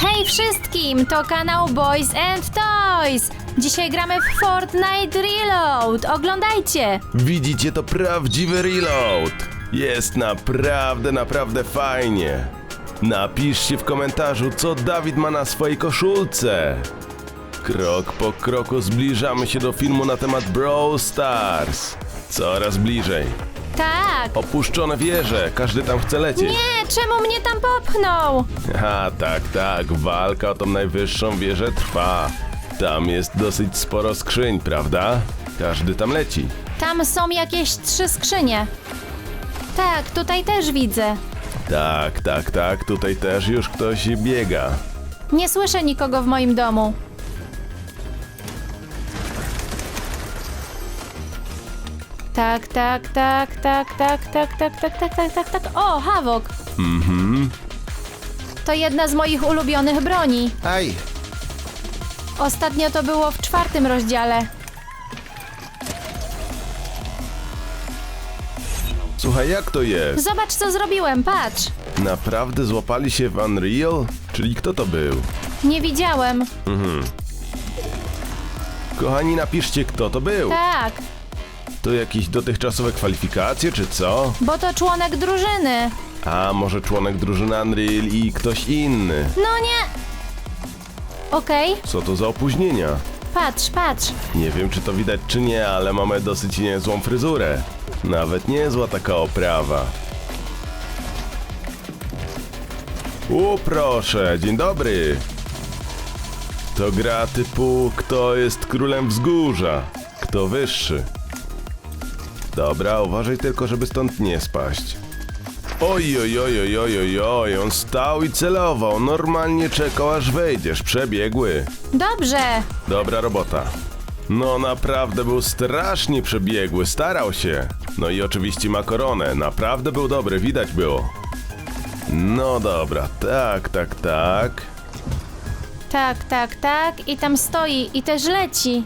Hej wszystkim, to kanał Boys and Toys. Dzisiaj gramy w Fortnite Reload. Oglądajcie. Widzicie, to prawdziwy reload. Jest naprawdę, naprawdę fajnie. Napiszcie w komentarzu, co Dawid ma na swojej koszulce. Krok po kroku zbliżamy się do filmu na temat Brawl Stars. Coraz bliżej. Tak. Opuszczone wieże, każdy tam chce lecieć. Nie, czemu mnie tam popchnął? A tak, tak, walka o tą najwyższą wieżę trwa. Tam jest dosyć sporo skrzyń, prawda? Każdy tam leci. Tam są jakieś trzy skrzynie. Tak, tutaj też widzę. Tak, tak, tak, tutaj też już ktoś biega. Nie słyszę nikogo w moim domu. Tak, tak, tak, tak, tak, tak, tak, tak, tak, tak, tak, tak. O, Havok. Mhm. To jedna z moich ulubionych broni. Aj! Ostatnio to było w czwartym rozdziale. Słuchaj, jak to jest? Zobacz, co zrobiłem, patrz. Naprawdę złapali się w Unreal? Czyli kto to był? Nie widziałem. Kochani, napiszcie, kto to był. Tak, To jakieś dotychczasowe kwalifikacje, czy co? bo to członek drużyny. A może członek drużyny Unreal i ktoś inny? No nie. Okej, Co to za opóźnienia? patrz, patrz. Nie wiem, czy to widać, czy nie, ale mamy dosyć niezłą fryzurę. Nawet niezła taka oprawa. U, proszę, dzień dobry. To gra typu kto jest królem wzgórza, kto wyższy. Dobra, uważaj tylko, żeby stąd nie spaść. Oj, oj, oj, oj, oj, oj, oj, on stał i celował, normalnie czekał aż wejdziesz, przebiegły. Dobrze. Dobra robota. No naprawdę był strasznie przebiegły, starał się. No i oczywiście ma koronę, naprawdę był dobry, widać było. No dobra, tak, tak, tak. Tak, tak, tak. I tam stoi i też leci.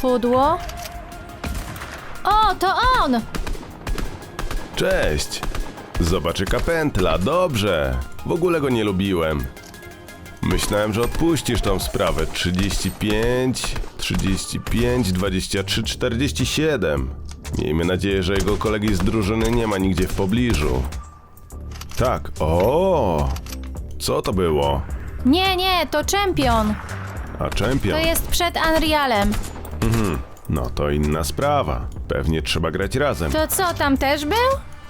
Pudło. O, to on! Cześć. Zobacz jaka pętla, dobrze. W ogóle go nie lubiłem. Myślałem, że odpuścisz tą sprawę. 35, 35, 23, 47. Miejmy nadzieję, że jego kolegi z drużyny nie ma nigdzie w pobliżu. Tak, o! Co to było? Nie, nie, to czempion. A czempion? To jest przed Unrealem. No to inna sprawa. Pewnie trzeba grać razem. To co, tam też był?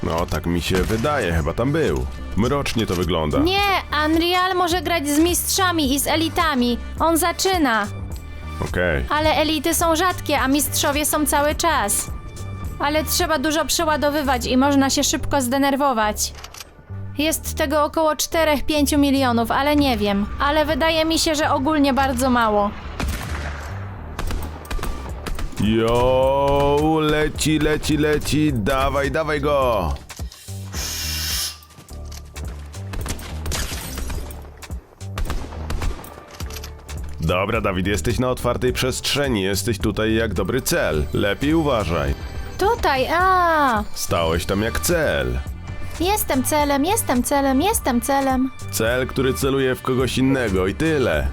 No tak mi się wydaje, chyba tam był. Mrocznie to wygląda. Nie, Unreal może grać z mistrzami i z elitami. On zaczyna. Okej. Ale elity są rzadkie, a mistrzowie są cały czas. Ale trzeba dużo przeładowywać i można się szybko zdenerwować. Jest tego około 4-5 milionów, ale nie wiem. Ale wydaje mi się, że ogólnie bardzo mało. Jo, leci, leci, leci, dawaj, dawaj go! Dobra, Dawid, jesteś na otwartej przestrzeni, jesteś tutaj jak dobry cel. Lepiej uważaj. Tutaj, a! Stałeś tam jak cel. Jestem celem, jestem celem, jestem celem. Cel, który celuje w kogoś innego i tyle.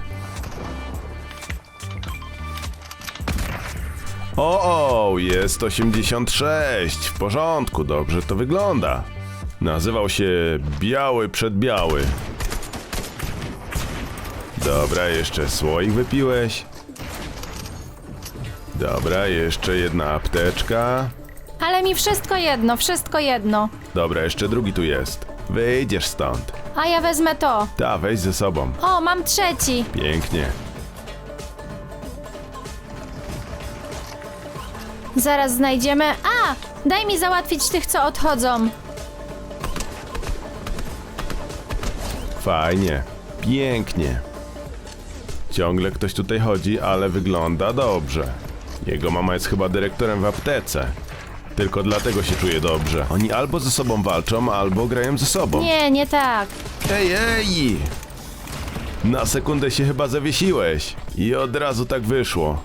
O, o, jest 86. W porządku, dobrze to wygląda. Nazywał się Biały przed Biały. Dobra, jeszcze słoik wypiłeś. Dobra, jeszcze jedna apteczka. Ale mi wszystko jedno, wszystko jedno. Dobra, jeszcze drugi tu jest. Wyjdziesz stąd. A ja wezmę to. Ta, weź ze sobą. O, mam trzeci. Pięknie. Zaraz znajdziemy. A! Daj mi załatwić tych, co odchodzą. Fajnie, pięknie. Ciągle ktoś tutaj chodzi, ale wygląda dobrze. Jego mama jest chyba dyrektorem w aptece. Tylko dlatego się czuje dobrze. Oni albo ze sobą walczą, albo grają ze sobą. Nie, nie tak. Ej, ej! Na sekundę się chyba zawiesiłeś. I od razu tak wyszło.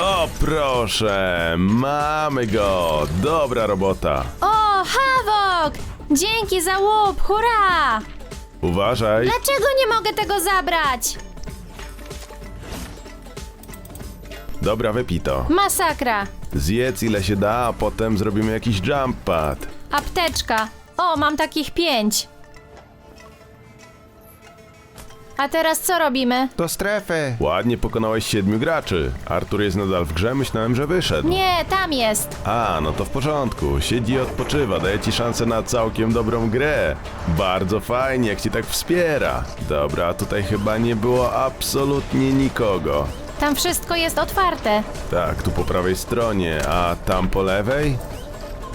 O proszę, mamy go! Dobra robota. O, Havok! Dzięki za łup, hurra! Uważaj. Dlaczego nie mogę tego zabrać? Dobra, wypij to. Masakra. Zjedz ile się da, a potem zrobimy jakiś jump pad. Apteczka. O, mam takich pięć. A teraz co robimy? Do strefy. Ładnie pokonałeś siedmiu graczy. Artur jest nadal w grze, myślałem, że wyszedł. Nie, tam jest. A, no to w porządku. Siedzi i odpoczywa, daje ci szansę na całkiem dobrą grę. Bardzo fajnie, jak ci tak wspiera. Dobra, tutaj chyba nie było absolutnie nikogo. Tam wszystko jest otwarte. Tak, tu po prawej stronie, a tam po lewej?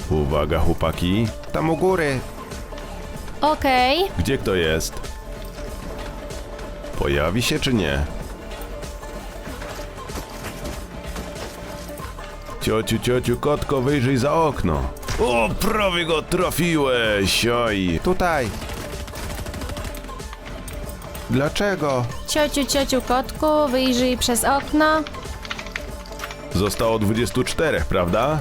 Uwaga, chłopaki. Tam u góry. Okej. Gdzie kto jest? Pojawi się czy nie? Ciociu, ciociu, kotko, wyjrzyj za okno. O, prawie go trafiłeś, oj. Tutaj. Dlaczego? Ciociu, ciociu, kotku, wyjrzyj przez okno. Zostało 24, prawda?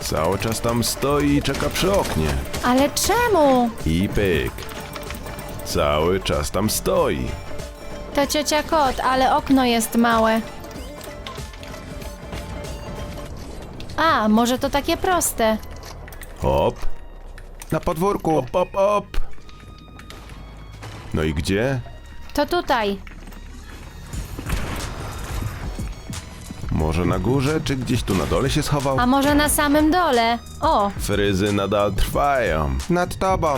Cały czas tam stoi i czeka przy oknie. Ale czemu? I pyk. Cały czas tam stoi. To ciocia kot, ale okno jest małe. A, może to takie proste. Hop, Na podwórku. hop, hop, hop. No i gdzie? To tutaj. Może na górze, czy gdzieś tu na dole się schował? A może na samym dole? O, Fryzy nadal trwają. Nad tobą.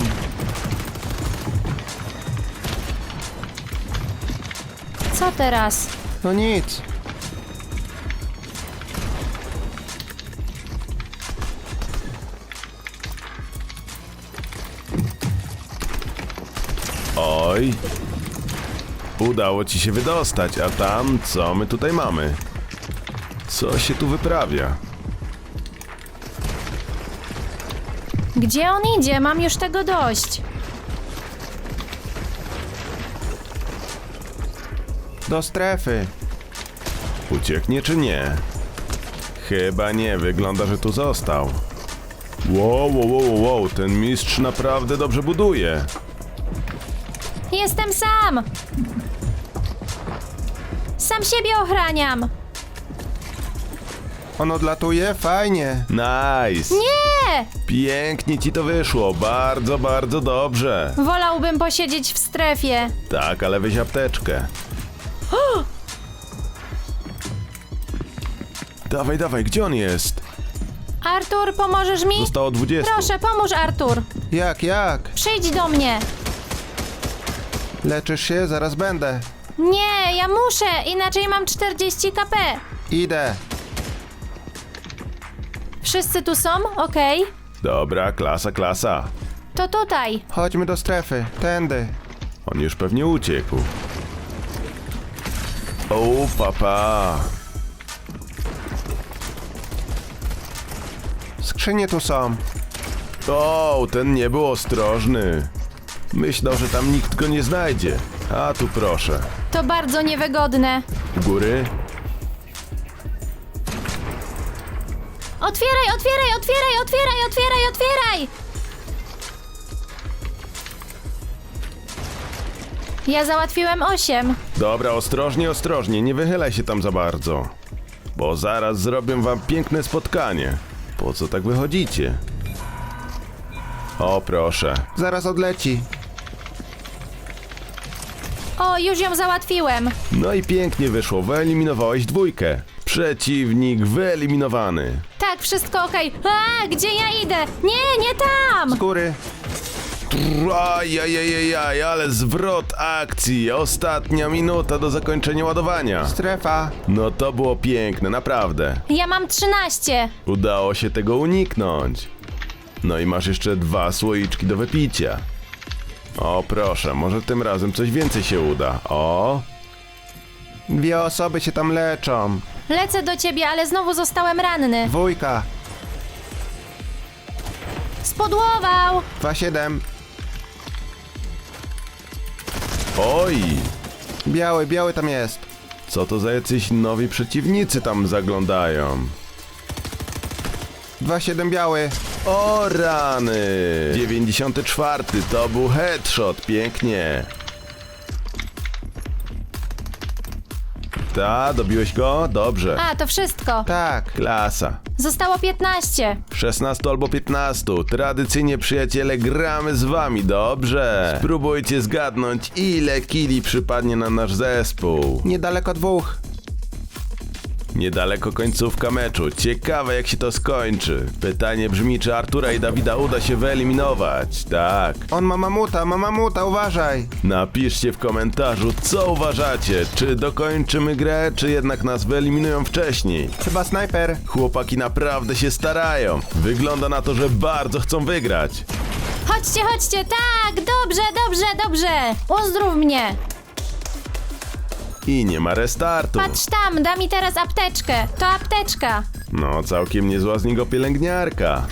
Co teraz? No nic. Oj. Udało ci się wydostać, a tam co my tutaj mamy? Co się tu wyprawia? Gdzie on idzie? Mam już tego dość. Do strefy. Ucieknie czy nie? Chyba nie, wygląda, że tu został. Wow, wow, wow, wow, ten mistrz naprawdę dobrze buduje. Jestem sam! Sam siebie ochraniam! On odlatuje? Fajnie. Nice! Nie! Pięknie ci to wyszło, bardzo, bardzo dobrze. Wolałbym posiedzieć w strefie. Tak, ale weź apteczkę. Dawaj, dawaj, gdzie on jest? Artur, pomożesz mi? Zostało 20. Proszę, pomóż Artur. Jak, jak? Przyjdź do mnie. Leczysz się? Zaraz będę. Nie, ja muszę, inaczej mam 40 kp. Idę. Wszyscy tu są? Okej. Dobra, klasa, klasa. To tutaj. Chodźmy do strefy. Tędy. On już pewnie uciekł. O, papa. Skrzynie tu są. O, ten nie był ostrożny. Myślał, że tam nikt go nie znajdzie. A tu proszę. To bardzo niewygodne. U góry? Otwieraj, otwieraj, otwieraj, otwieraj, otwieraj, otwieraj! Ja załatwiłem 8. Dobra, ostrożnie, ostrożnie, nie wychylaj się tam za bardzo. Bo zaraz zrobię wam piękne spotkanie. Po co tak wychodzicie? O, proszę. Zaraz odleci. O, już ją załatwiłem. No i pięknie wyszło, wyeliminowałeś dwójkę. Przeciwnik wyeliminowany. Tak, wszystko okej. A, gdzie ja idę? Nie, nie tam! Z góry. Ajajajajaj, ale zwrot akcji. Ostatnia minuta do zakończenia ładowania. Strefa. No to było piękne, naprawdę. Ja mam 13. Udało się tego uniknąć. No i masz jeszcze dwa słoiczki do wypicia. O proszę, może tym razem coś więcej się uda. O, Dwie osoby się tam leczą. Lecę do ciebie, ale znowu zostałem ranny. Dwójka. Spodłował! 2-7. Oj, Biały, biały tam jest. co to za jacyś nowi przeciwnicy tam zaglądają. 2-7 biały. O rany! 94 to był headshot, pięknie. Ta, dobiłeś go? Dobrze. A, to wszystko. Tak. Klasa. Zostało 15. 16 albo 15. Tradycyjnie, przyjaciele, gramy z wami, dobrze? Spróbujcie zgadnąć, ile kili przypadnie na nasz zespół. Niedaleko dwóch. Niedaleko końcówka meczu. Ciekawe, jak się to skończy. Pytanie brzmi, czy Artura i Dawida uda się wyeliminować. Tak. On ma mamuta, ma mamuta, uważaj. Napiszcie w komentarzu, co uważacie. Czy dokończymy grę, czy jednak nas wyeliminują wcześniej. Chyba snajper. Chłopaki naprawdę się starają. Wygląda na to, że bardzo chcą wygrać. Chodźcie, chodźcie, tak, dobrze, dobrze, dobrze. Uzdrów mnie. I nie ma restartu. Patrz tam, da mi teraz apteczkę. To apteczka. No, całkiem niezła z niego pielęgniarka.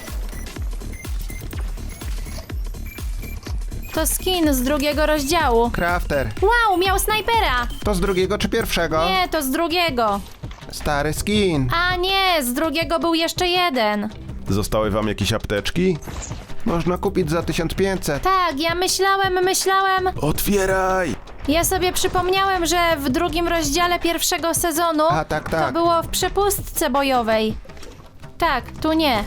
To skin z drugiego rozdziału. Crafter. Wow, miał snajpera. To z drugiego czy pierwszego? Nie, to z drugiego. Stary skin. A nie, z drugiego był jeszcze jeden. Zostały wam jakieś apteczki? Można kupić za 1500. Tak, ja myślałem, myślałem. Otwieraj! Ja sobie przypomniałem, że w drugim rozdziale pierwszego sezonu A, tak, to tak. było w przepustce bojowej. Tak, tu nie.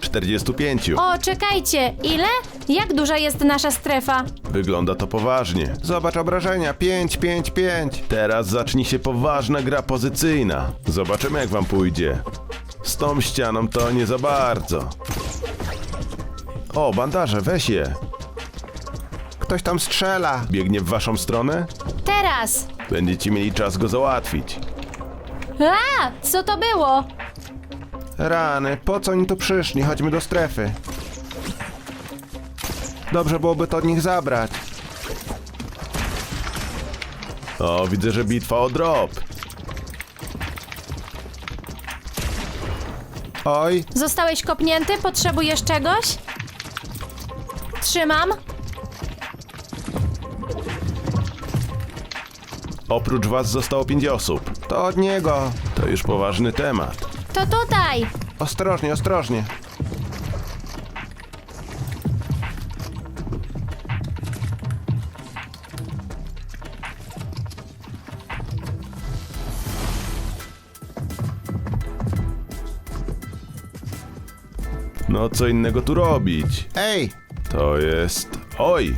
45. O, czekajcie, ile? Jak duża jest nasza strefa? Wygląda to poważnie. Zobacz obrażenia. 5, 5, 5. Teraz zacznie się poważna gra pozycyjna. Zobaczymy jak wam pójdzie. Z tą ścianą to nie za bardzo. O, bandaże, weź je. Ktoś tam strzela. Biegnie w waszą stronę? Teraz! Będziecie mieli czas go załatwić. A, co to było? Rany, po co oni tu przyszli? Chodźmy do strefy. Dobrze byłoby to od nich zabrać. O, widzę, że bitwa o drop. Oj, Zostałeś kopnięty? Potrzebujesz czegoś? Trzymam. Oprócz was zostało 5 osób. to od niego. To już poważny temat. To tutaj. Ostrożnie, ostrożnie. No co innego tu robić? Ej, To jest... Oj!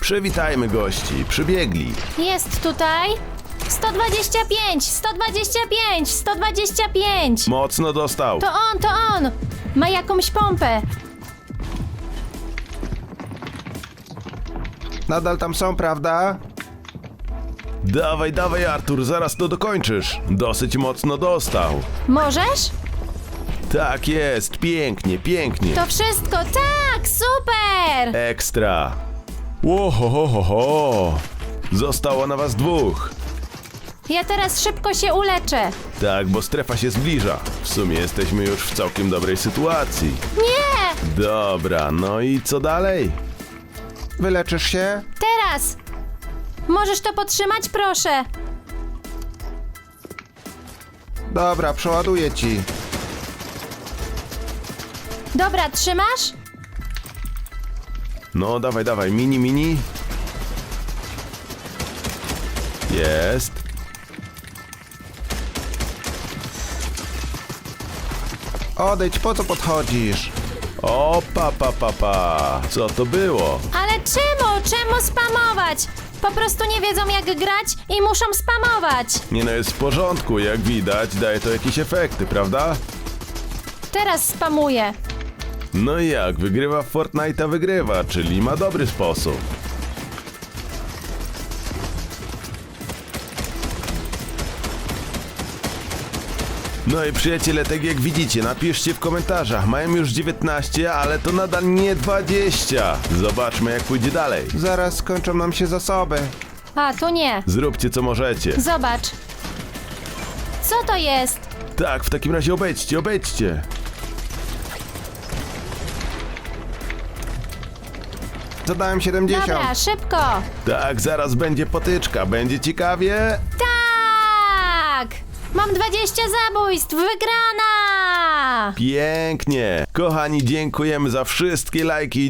Przywitajmy gości, przybiegli. Jest tutaj. 125, 125, 125. Mocno dostał. To on, to on. Ma jakąś pompę. nadal tam są, prawda? Dawaj, dawaj Artur, zaraz to dokończysz. Dosyć mocno dostał. Możesz? Tak jest, pięknie, pięknie. To wszystko, tak, super! Ekstra. Łohohoho. Zostało na was dwóch. Ja teraz szybko się uleczę. Tak, bo strefa się zbliża. W sumie jesteśmy już w całkiem dobrej sytuacji. Nie! Dobra, no i co dalej? Wyleczysz się? Teraz! Możesz to podtrzymać, proszę. Dobra, przeładuję ci. Dobra, trzymasz? No, dawaj, dawaj, mini, mini. Jest. Odejdź, po co podchodzisz? O, pa, pa, pa, pa. Co to było? Ale czemu? Czemu spamować? Po prostu nie wiedzą jak grać i muszą spamować. Nie no, jest w porządku, jak widać, daje to jakieś efekty, prawda? Teraz spamuję. No i jak, wygrywa w Fortnite'a wygrywa, czyli ma dobry sposób. No i przyjaciele, tak jak widzicie, napiszcie w komentarzach. Mają już 19, ale to nadal nie 20. Zobaczmy jak pójdzie dalej. Zaraz skończą nam się zasoby. A, tu nie. Zróbcie co możecie. Zobacz. Co to jest? Tak, w takim razie obejdźcie, obejdźcie. Zadałem 70. Dobra, szybko. Tak, zaraz będzie potyczka, będzie ciekawie. Tak! Mam 20 zabójstw, wygrana! Pięknie. Kochani, dziękujemy za wszystkie lajki